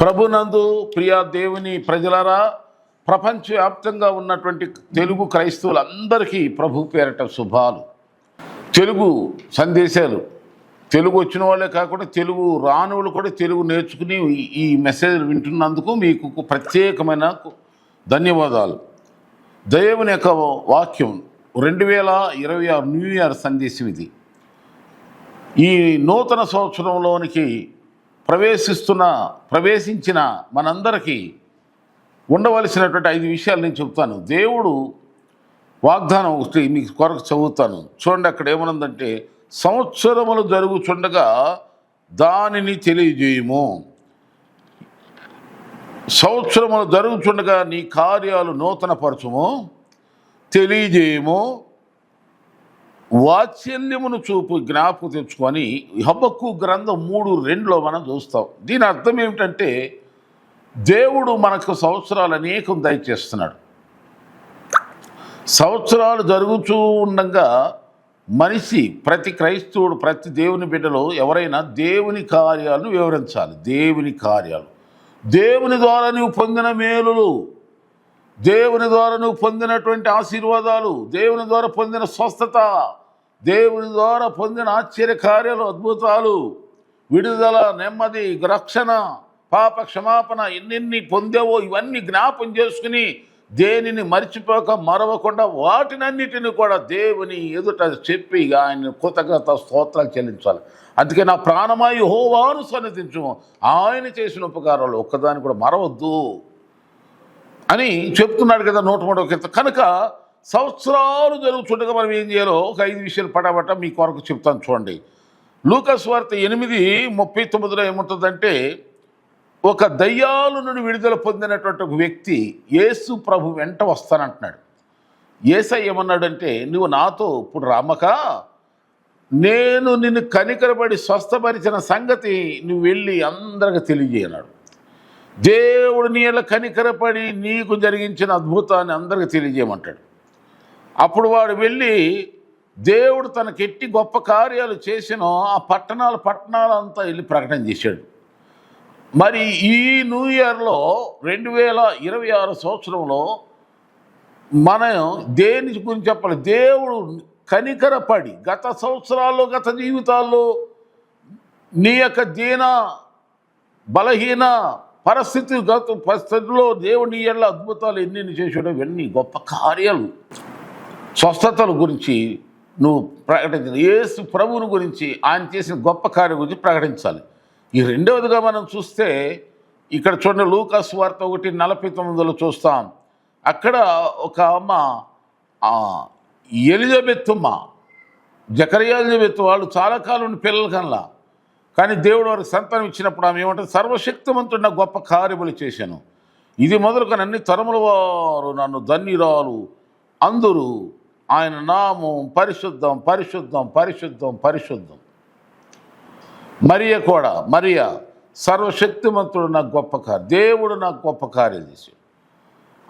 ప్రభునందు ప్రియా దేవుని ప్రజలారా ప్రపంచవ్యాప్తంగా ఉన్నటువంటి తెలుగు క్రైస్తవులందరికీ ప్రభు పేరట శుభాలు. తెలుగు సందేశాలు. తెలుగు వచ్చిన వాళ్ళే కాకుండా తెలుగు రాని వాళ్ళు కూడా తెలుగు నేర్చుకుని ఈ- ఈ మెసేజ్ వింటున్నందుకు మీకు ప్రత్యేకమైన ధన్యవాదాలు. దేవుని యొక్క వాక్యం రెండు వేల ఇరవై ఆరు న్యూ ఇయర్ సందేశం ఇది. ఈ నూతన సంవత్సరంలోనికి ప్రవేశిస్తున్న ప్రవేశించిన మనందరికీ ఉండవలసినటువంటి ఐదు విషయాలు నేను చెప్తాను దేవుడు వాగ్దానం ఒకటి మీకు కొరకు చదువుతాను చూడండి అక్కడ ఏమనుందంటే సంవత్సరములు జరుగుచుండగా దానిని తెలియజేయము. సంవత్సరములు జరుగుచుండగా నీ కార్యాలు నూతనపరచము తెలియజేయము. వాత్సల్యమును చూపు జ్ఞాపకం తెచ్చుకొని హబ్బక్కు గ్రంథం మూడు రెండులో మనం చూస్తాం. దీని అర్థం ఏమిటంటే దేవుడు మనకు సంవత్సరాలు అనేకం దయచేస్తున్నాడు. సంవత్సరాలు జరుగుతూ ఉండగా మనిషి ప్రతి క్రైస్తవుడు ప్రతి దేవుని బిడ్డలో ఎవరైనా దేవుని కార్యాలను వివరించాలి. దేవుని కార్యాలు. దేవుని ద్వారా నువ్వు పొందిన మేలులు దేవుని ద్వారా నువ్వు పొందినటువంటి ఆశీర్వాదాలు దేవుని ద్వారా పొందిన స్వస్థత దేవుని ద్వారా పొందిన ఆశ్చర్య కార్యాలు అద్భుతాలు విడుదల నెమ్మది రక్షణ పాప క్షమాపణ ఎన్నెన్ని పొందేవో ఇవన్నీ జ్ఞాపం చేసుకుని దేనిని మర్చిపోక మరవకుండా వాటినన్నిటిని కూడా దేవుని ఎదుట చెప్పి ఆయన కృతజ్ఞత స్తోత్రాలు చెల్లించాలి. అందుకే నా ప్రాణమాయి హోవాను సన్నిధించు. ఆయన చేసిన ఉపకారాలు ఒక్కదాన్ని కూడా మరవద్దు అని చెప్తున్నాడు కదా నూట మూడవ కనుక సంవత్సరాలు జరుగుతుండగా మనం ఏం చేయాలో ఒక ఐదు విషయాలు పడబట్ట మీ కొరకు చెప్తాను చూడండి. లూకస్ వార్త ఎనిమిది ముప్పై తొమ్మిదిలో ఏముంటుందంటే ఒక దయ్యాలు నుండి విడుదల పొందినటువంటి ఒక వ్యక్తి యేసు ప్రభు వెంట వస్తానంటున్నాడు. ఏసై ఏమన్నాడంటే నువ్వు నాతో ఇప్పుడు రామక? నేను నిన్ను కనికరబడి స్వస్థపరిచిన సంగతి నువ్వు వెళ్ళి అందరికి తెలియజేయనాడు దేవుడు నీళ్ళ కనికరపడి నీకు జరిగించిన అద్భుతాన్ని అందరికి తెలియజేయమంటాడు. అప్పుడు వాడు వెళ్ళి దేవుడు తనకెట్టి గొప్ప కార్యాలు చేసిన ఆ పట్టణాల పట్టణాలంతా వెళ్ళి ప్రకటన చేశాడు. మరి ఈ న్యూ ఇయర్లో రెండు వేల ఇరవై ఆరు సంవత్సరంలో మనం దేని గురించి చెప్పాలి? దేవుడు కనికరపడి గత సంవత్సరాల్లో గత జీవితాల్లో నీ యొక్క దీన బలహీన పరిస్థితి గత పరిస్థితుల్లో దేవుని ఎల్ల అద్భుతాలు ఎన్ని చేసాడో ఇవన్నీ గొప్ప కార్యాలు. స్వస్థతల గురించి నువ్వు ప్రకటించాలి ఏసు ప్రభువుని గురించి ఆయన చేసిన గొప్ప కార్యం గురించి ప్రకటించాలి. ఈ రెండవదిగా మనం చూస్తే ఇక్కడ చూడండి లూకాస్ వార్త ఒకటి నలభై తొమ్మిదిలో చూస్తాం. అక్కడ ఒక అమ్మ ఆ, ఎలిజబెత్ జకరియా వాళ్ళు చాలా కాలం పిల్లల కానీ దేవుడు వారికి సంతానం ఇచ్చినప్పుడు ఆమె ఏమంటే సర్వశక్తివంతుడిన గొప్ప కార్యములు చేశాను. ఇది మొదలుకొని అన్ని తరముల వారు నన్ను ధన్యురాలు. అందరూ ఆయన నామం పరిశుద్ధం పరిశుద్ధం పరిశుద్ధం పరిశుద్ధం. మరియ కూడా మరియ సర్వశక్తిమంతుడు నాకు గొప్ప కార్యం దేవుడు నాకు గొప్ప కార్యం చేశాడు.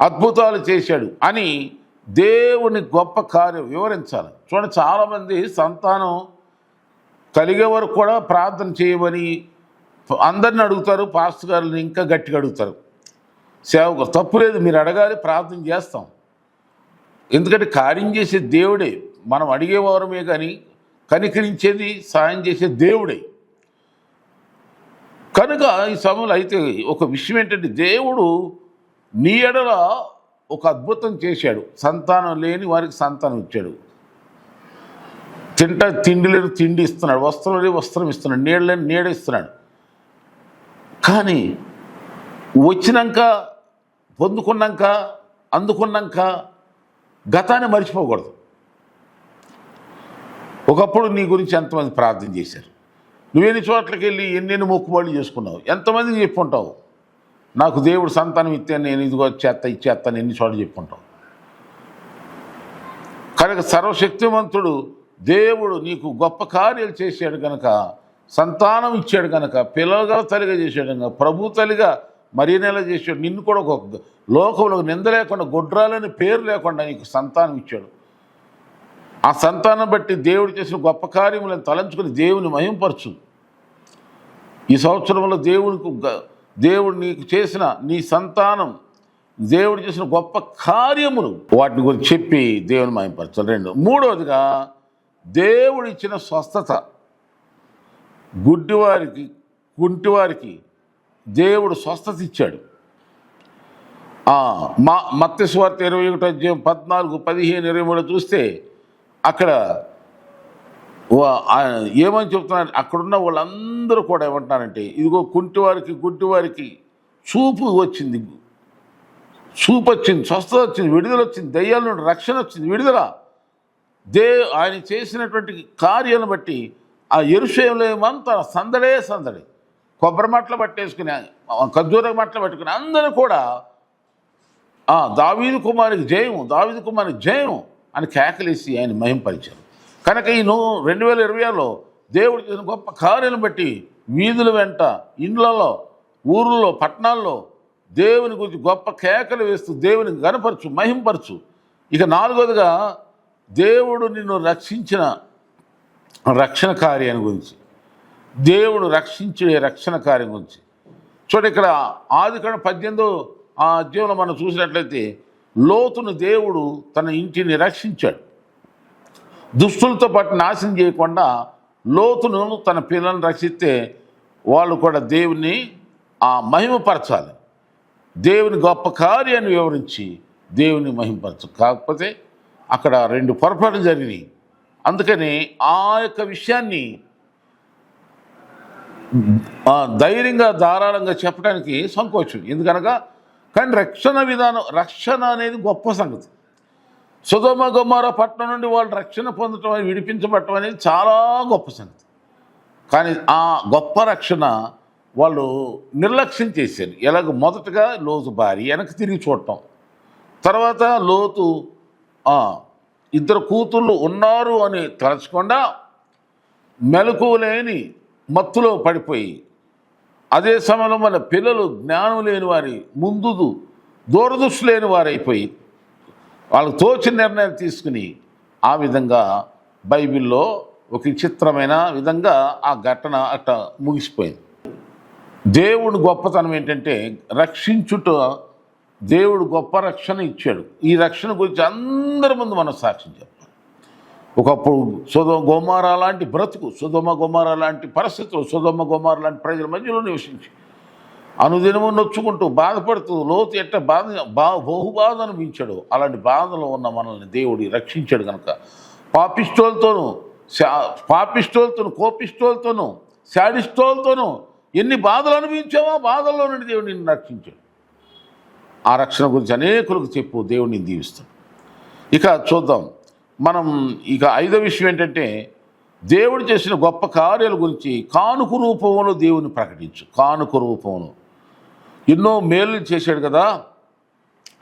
అద్భుతాలు చేశాడు అని దేవుని గొప్ప కార్యం వివరించాలి. చూడండి చాలామంది సంతానం కలిగే వరకు కూడా ప్రార్థన చేయమని అందరిని అడుగుతారు పాస్టర్ గారిని ఇంకా గట్టిగా అడుగుతారు. సేవకు తప్పు లేదు మీరు అడగాలి ప్రార్థన చేస్తాం. ఎందుకంటే కార్యం చేసే దేవుడే. మనం అడిగేవారమే కానీ కనికరించేది సాయం చేసే దేవుడే. కనుక ఈ సమయంలో అయితే ఒక విషయం ఏంటంటే దేవుడు నీ ఎడల ఒక అద్భుతం చేశాడు. సంతానం లేని వారికి సంతానం ఇచ్చాడు. తింటా తిండి లేని తిండి ఇస్తున్నాడు. వస్త్రం లేని వస్త్రం ఇస్తున్నాడు. నీడ లేని నీడ ఇస్తున్నాడు. కానీ వచ్చినాక పొందుకున్నాక అందుకున్నాక గతాన్ని మర్చిపోకూడదు. ఒకప్పుడు నీ గురించి ఎంతమంది ప్రార్థన చేశారు? నువ్వెన్ని చోట్లకి వెళ్ళి ఎన్నెన్ని మొక్కుబడులు చేసుకున్నావు? ఎంతమందికి చెప్పుంటావు? నాకు దేవుడు సంతానం ఇస్తే నేను ఇదిగో చేత్త ఇచ్చేస్తాను ఎన్ని చోట్ల చెప్పుకుంటావు కనుక సర్వశక్తివంతుడు దేవుడు నీకు గొప్ప కార్యాలు చేశాడు కనుక సంతానం ఇచ్చాడు కనుక పిల్లలుగా తల్లిగా చేశాడు కనుక ప్రభు తల్లిగా మరీ నెల చేశాడు. నిన్ను కూడా ఒక లోకంలో నింద లేకుండా గొడ్రాలని పేరు లేకుండా నీకు సంతానం ఇచ్చాడు. ఆ సంతానం బట్టి దేవుడు చేసిన గొప్ప కార్యములను తలంచుకుని దేవుని మహింపరచు. ఈ సంవత్సరంలో దేవునికి గ- దేవుడు నీకు చేసిన నీ సంతానం దేవుడు చేసిన గొప్ప కార్యములు వాటిని గురించి చెప్పి దేవుని మహింపరచాలి రెండు. మూడవదిగా దేవుడిచ్చిన స్వస్థత. గుడ్డివారికి కుంటివారికి దేవుడు స్వస్థత ఇచ్చాడు. మా మత్స్యవార్త ఇరవై ఒకటి అధ్యాయం పద్నాలుగు పదిహేను ఇరవై మూడు చూస్తే అక్కడ వా- ఏమని చెప్తున్నారు అక్కడున్న వాళ్ళందరూ కూడా ఏమంటున్నారంటే ఇదిగో కుంటివారికి గుడ్డివారికి చూపు వచ్చింది. చూపు వచ్చింది స్వస్థత వచ్చింది విడుదల వచ్చింది దయ్యాల నుండి రక్షణ వచ్చింది విడుదల. దే ఆయన చేసినటువంటి కార్యాలను బట్టి ఆ ఎరుషేలేమంతా సందడే సందడి. కొబ్బరి మట్టలు పట్టేసుకుని ఖర్జూర మట్టలు పట్టుకుని అందరూ కూడా దావీదు కుమారికి జయం దావీదు కుమారికి జయం అని కేకలేసి ఆయన మహింపరిచారు. కనుక ఈయన రెండు వేల ఇరవై ఆరులో దేవుడు చేసిన గొప్ప కార్యాలను బట్టి వీధుల వెంట ఇండ్లలో ఊర్లలో పట్టణాల్లో దేవుని గురించి గొప్ప కేకలు వేస్తూ దేవుని గనపరచు మహింపరచు. ఇక నాలుగోదిగా దేవుడు నిన్ను రక్షించిన రక్షణ కార్యాన్ని గురించి. దేవుడు రక్షించే రక్షణ కార్యం గురించి. చూడండి ఇక్కడ ఆదికాండ పద్దెనిమిదో ఆ అధ్యాయంలో మనం చూసినట్లయితే లోతును దేవుడు తన ఇంటిని రక్షించాడు. దుష్టులతో పాటు నాశనం చేయకుండా లోతును తన పిల్లల్ని రక్షిస్తే వాళ్ళు కూడా దేవుని ఆ మహిమపరచాలి. దేవుని గొప్ప కార్యాన్ని వివరించి దేవుని మహిమపరచు. కాకపోతే అక్కడ రెండు పొరపాట్లు జరిగినాయి. అందుకని ఆ యొక్క విషయాన్ని ధైర్యంగా ధారాళంగా చెప్పడానికి సంకోచం. ఎందుకనగా కానీ రక్షణ విధానం రక్షణ అనేది గొప్ప సంగతి. సుధమ గుమ్మార పట్టణం నుండి వాళ్ళు రక్షణ పొందటం అనేది విడిపించబడటం అనేది చాలా గొప్ప సంగతి. కానీ ఆ గొప్ప రక్షణ వాళ్ళు నిర్లక్ష్యం చేశారు. ఎలాగ మొదటగా లోతు భార్య వెనక్కి తిరిగి చూడటం. తర్వాత లోతు ఇద్దరు కూతుళ్ళు ఉన్నారు అని తలచకుండా మెలకువలేని మత్తులో పడిపోయి అదే సమయంలో మన పిల్లలు జ్ఞానం లేని వారి ముందు దూరదృష్టి లేని వారైపోయి వాళ్ళకు తోచిన నిర్ణయం తీసుకుని ఆ విధంగా బైబిల్లో ఒక విచిత్రమైన విధంగా ఆ ఘటన అట్ట ముగిసిపోయింది. దేవుడు గొప్పతనం ఏంటంటే రక్షించుట దేవుడు గొప్ప రక్షణ ఇచ్చాడు. ఈ రక్షణ గురించి అందరి ముందు మనం సాక్షించాం ఒకప్పుడు సుధమ గోమార లాంటి బ్రతుకు సుధమ గోమార లాంటి పరిస్థితులు సుధమ గోమార లాంటి ప్రజల మధ్యలో నివసించి. అనుదినము నొచ్చుకుంటూ బాధపడుతూ లోతు ఎట్ట బాధ బా బహుబాధ అనిపించాడు అలాంటి బాధలో ఉన్న మనల్ని దేవుడి రక్షించాడు కనుక పాపిస్టోల్తోనూ శా- పాపిస్టోల్తోనూ శాడిస్టోలతోనూ ఎన్ని బాధలు అనుభవించావో ఆ బాధల్లో నుండి దేవుడు నిన్ను రక్షించాడు. ఆ రక్షణ గురించి అనేకులకు చెప్పు దేవుడిని దీవిస్తాడు. ఇక చూద్దాం. మనం ఇక ఐదో విషయం ఏంటంటే దేవుడు చేసిన గొప్ప కార్యాల గురించి కానుక రూపంలో దేవుని ప్రకటించు. కానుక రూపంలో. ఎన్నో మేలు చేశాడు కదా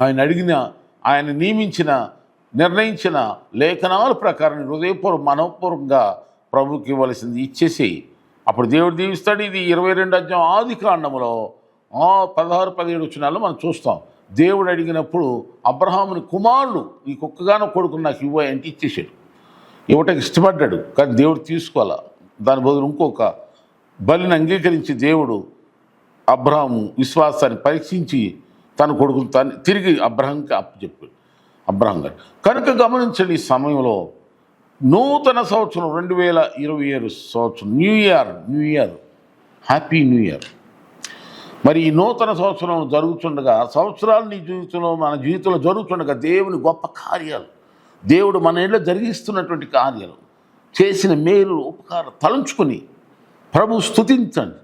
ఆయన అడిగిన ఆయన నియమించిన నిర్ణయించిన లేఖనాల ప్రకారం హృదయపూర్వ మనపూర్వకంగా ప్రభుకి ఇవ్వవలసింది ఇచ్చేసి అప్పుడు దేవుడు దీవిస్తాడు. ఇది ఇరవై రెండు అధ్యాయం ఆది కాండంలో పదహారు పదిహేడు వచ్చినాల్లో మనం చూస్తాం. దేవుడు అడిగినప్పుడు అబ్రహాముని కుమారుడు ఈ కుక్కగానో కొడుకు నాకు ఇవ్వ అంటే ఇచ్చేసాడు ఇవ్వటానికి ఇష్టపడ్డాడు కానీ దేవుడు తీసుకోవాలా? దాని బదులు ఇంకొక బలిని అంగీకరించి దేవుడు అబ్రహాము విశ్వాసాన్ని పరీక్షించి తన కొడుకును తను తిరిగి అబ్రహంకి అప్పచెప్పాడు అబ్రహం గారు కనుక గమనించండి ఈ సమయంలో నూతన సంవత్సరం రెండు వేల ఇరవై ఏడు సంవత్సరం new year new year happy new year. మరి ఈ నూతన సంవత్సరం జరుగుతుండగా సంవత్సరాలు నీ జీవితంలో మన జీవితంలో జరుగుతుండగా దేవుని గొప్ప కార్యాలు. దేవుడు మన ఇళ్ళ జరిగిస్తున్నటువంటి కార్యాలు. చేసిన మేలు ఉపకారం తలంచుకుని ప్రభు స్తుతించండి.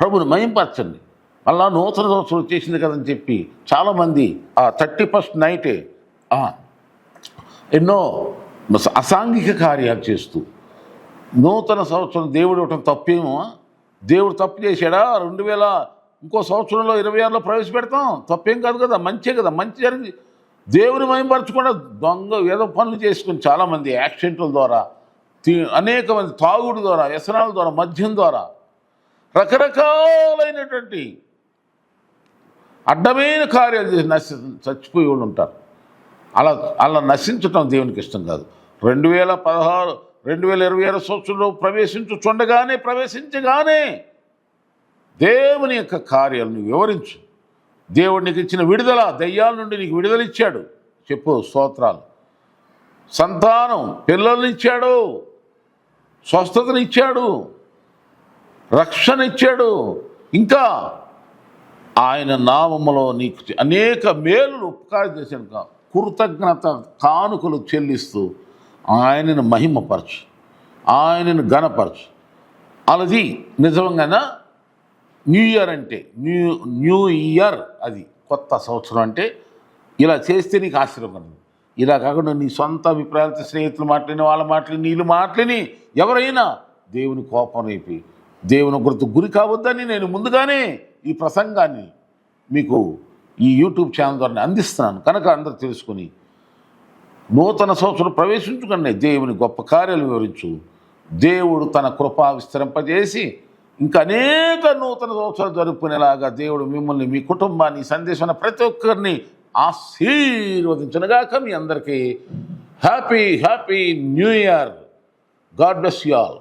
ప్రభుని మయంపరచండి మళ్ళా నూతన సంవత్సరం చేసింది కదని చెప్పి చాలామంది ఆ థర్టీ ఫస్ట్ నైటే ఎన్నో అసాంఘిక కార్యాలు చేస్తూ నూతన సంవత్సరం దేవుడు ఇవ్వటం తప్పేమో దేవుడు తప్పు చేశాడా? రెండు వేల ఇంకో సంవత్సరంలో ఇరవై ఆరులో ప్రవేశపెడతాం. తప్పేం కాదు కదా మంచే కదా మంచి జరిగింది. దేవుని మయంపరచకుండా దొంగ ఏదో పనులు చేసుకుని చాలామంది యాక్సిడెంట్ల ద్వారా అనేక మంది తాగుడు ద్వారా వ్యసనాల ద్వారా మద్యం ద్వారా రకరకాలైనటువంటి అడ్డమైన కార్యాలు చేసి నశి చచ్చిపోయి వాళ్ళు ఉంటారు. అలా అలా నశించటం దేవునికి ఇష్టం కాదు. రెండు వేల పదహారు రెండు వేల ఇరవై ఆరు సంవత్సరంలో ప్రవేశించుచుండగానే ప్రవేశించగానే దేవుని యొక్క కార్యాలను వివరించు. దేవుడు నీకు ఇచ్చిన విడుదల దయ్యాల నుండి నీకు విడుదల ఇచ్చాడు. చెప్పు స్తోత్రాలు. సంతానం పిల్లలనిచ్చాడు స్వస్థతనిచ్చాడు రక్షణ ఇచ్చాడు. ఇంకా ఆయన నామములో నీకు అనేక మేలులు ఉపకారం చేశాను కృతజ్ఞత కానుకలు చెల్లిస్తూ ఆయనను మహిమపరచు. ఆయనను గణపరచు అలాది నిజంగానా? న్యూ ఇయర్ అంటే న్యూ న్యూ ఇయర్ అది. కొత్త సంవత్సరం అంటే ఇలా చేస్తే నీకు ఆశ్చర్యం ఇలా కాకుండా నీ సొంత అభిప్రాయాలతో స్నేహితులు మాట్లాడిన వాళ్ళ మాట్లాడి నీళ్ళు మాట్లాడి ఎవరైనా దేవుని కోపం రేపి దేవుని గుర్తు గురి కావద్దని నేను ముందుగానే ఈ ప్రసంగాన్ని మీకు ఈ యూట్యూబ్ ఛానల్ ద్వారా అందిస్తున్నాను. కనుక అందరూ తెలుసుకొని నూతన సంవత్సరం ప్రవేశించుకునే దేవుని గొప్ప కార్యాలు వివరించు. దేవుడు తన కృపా విస్తరింపజేసి ఇంకా అనేక నూతన సంవత్సరాలు జరుపుకునేలాగా దేవుడు మిమ్మల్ని మీ కుటుంబాన్ని ఈ సందేశం ప్రతి ఒక్కరిని ఆశీర్వదించనుగాక మీ అందరికీ. Happy happy new year. God bless you all.